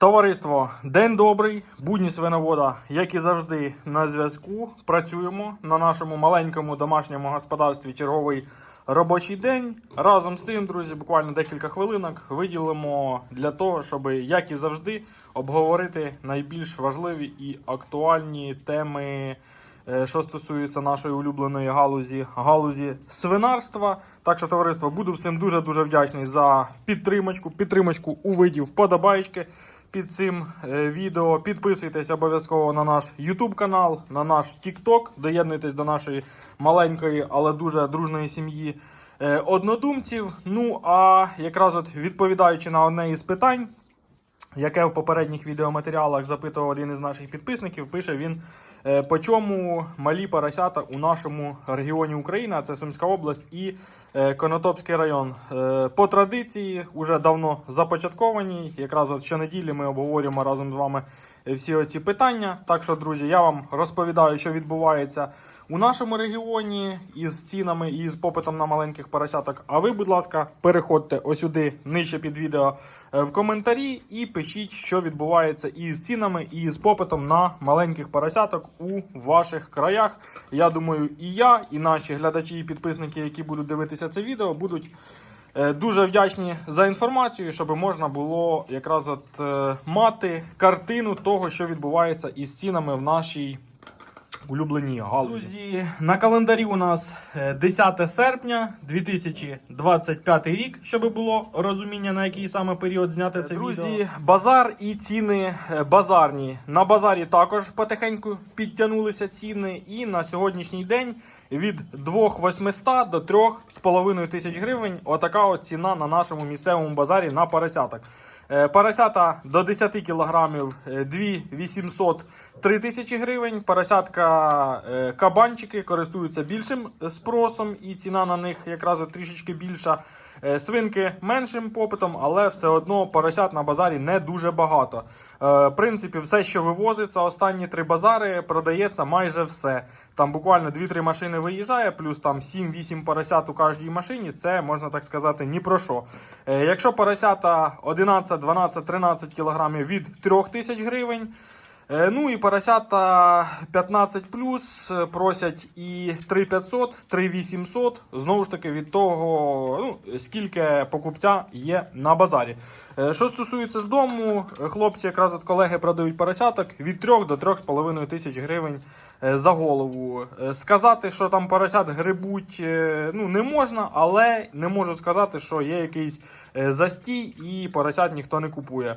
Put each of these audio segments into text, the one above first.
Товариство, день добрий, будні свиновода, як і завжди, на зв'язку. Працюємо на нашому маленькому домашньому господарстві черговий робочий день. Разом з тим, друзі, буквально декілька хвилинок виділимо для того, щоб, як і завжди, обговорити найбільш важливі і актуальні теми. е, Що стосується нашої улюбленої галузі, галузі свинарства. Так що, товариство, буду всім дуже дуже вдячний за підтримочку. Підтримочку у виді вподобайки під цим е, відео. Підписуйтесь обов'язково на наш YouTube канал, на наш TikTok. Доєднуйтесь до нашої маленької, але дуже дружної сім'ї е, однодумців. Ну а якраз от відповідаючи на одне із питань, яке в попередніх відеоматеріалах запитував один із наших підписників, пише він. е, По чому малі поросята у нашому регіоні України, це Сумська область і е, Конотопський район. Е, По традиції вже давно започатковані. Якраз от щонеділі ми обговорюємо разом з вами всі оці питання. Так що, друзі, я вам розповідаю, що відбувається у нашому регіоні із цінами і з попитом на маленьких поросяток. А ви, будь ласка, переходьте ось сюди нижче під відео е, в коментарі і пишіть, що відбувається із цінами і з попитом на маленьких поросяток у ваших краях. Я думаю, і я, і наші глядачі і підписники, які будуть дивитися це відео, будуть. Е, Дуже вдячні за інформацію, щоб можна було якраз от е, мати картину того, що відбувається із цінами в нашій улюбленій галузі. На календарі у нас е, 10 серпня 2025 рік, щоб було розуміння, на який саме період зняти це Друзі, відео. базар і ціни е, базарні. На базарі також потихеньку підтягнулися ціни. І на сьогоднішній день від 2800 до 3,5 тисяч гривень. Отака от ціна на нашому місцевому базарі на поросяток. Е, Поросята до 10 кілограмів е, 2800 3000 гривень. Поросятка е, кабанчики користуються більшим спросом, і ціна на них якраз трішечки більша. Е, Свинки меншим попитом, але все одно поросят на базарі не дуже багато. Е, В принципі, все, що вивозиться, останні три базари продається майже все. Там буквально 2-3 машини виїжджає, плюс там 7-8 поросят у кожній машині. Це можна так сказати ні про що. Е, Якщо поросята 11, 12, 13 кілограмів від 3 тисяч гривень. Е, Ну і поросята 15 плюс просять і 3500, 3800, знову ж таки від того, ну, скільки покупця є на базарі. Е, Що стосується з дому, е, хлопці, якраз от колеги продають поросяток від 3 до 3,5 тисяч гривень е, за голову. Е, Сказати, що там поросят грибуть, е, ну не можна, але не можу сказати, що є якийсь е, застій і поросят ніхто не купує.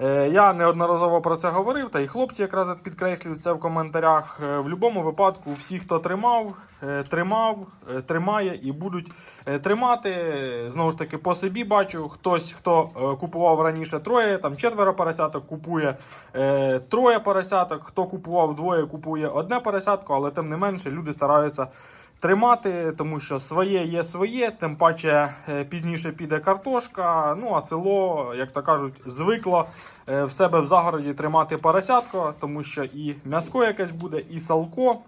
Е, Я неодноразово про це говорив, та й хлопці якраз підкреслюють це в коментарях. Е, В будь-якому випадку, всі, хто тримав, тримав, е, тримає і будуть е, тримати. Е, Знову ж таки, по собі бачу, хтось, хто е, купував раніше троє, там четверо поросяток, купує е, троє поросяток, хто купував двоє, купує одне поросятко, але тим не менше люди стараються тримати, тому що своє є своє, тим паче е, пізніше піде картошка. Ну а село, як то кажуть, звикло е, в себе в загороді тримати поросятко, тому що і м'яско якесь буде, і салко.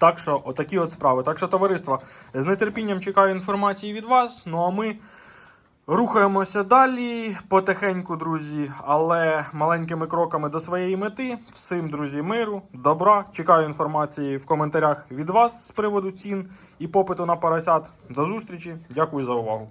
Так що, отакі от справи. Так що, товариство, з нетерпінням чекаю інформації від вас. Ну а ми рухаємося далі потихеньку, друзі, але маленькими кроками до своєї мети. Всім, друзі, миру, добра. Чекаю інформації в коментарях від вас з приводу цін і попиту на поросят. До зустрічі. Дякую за увагу.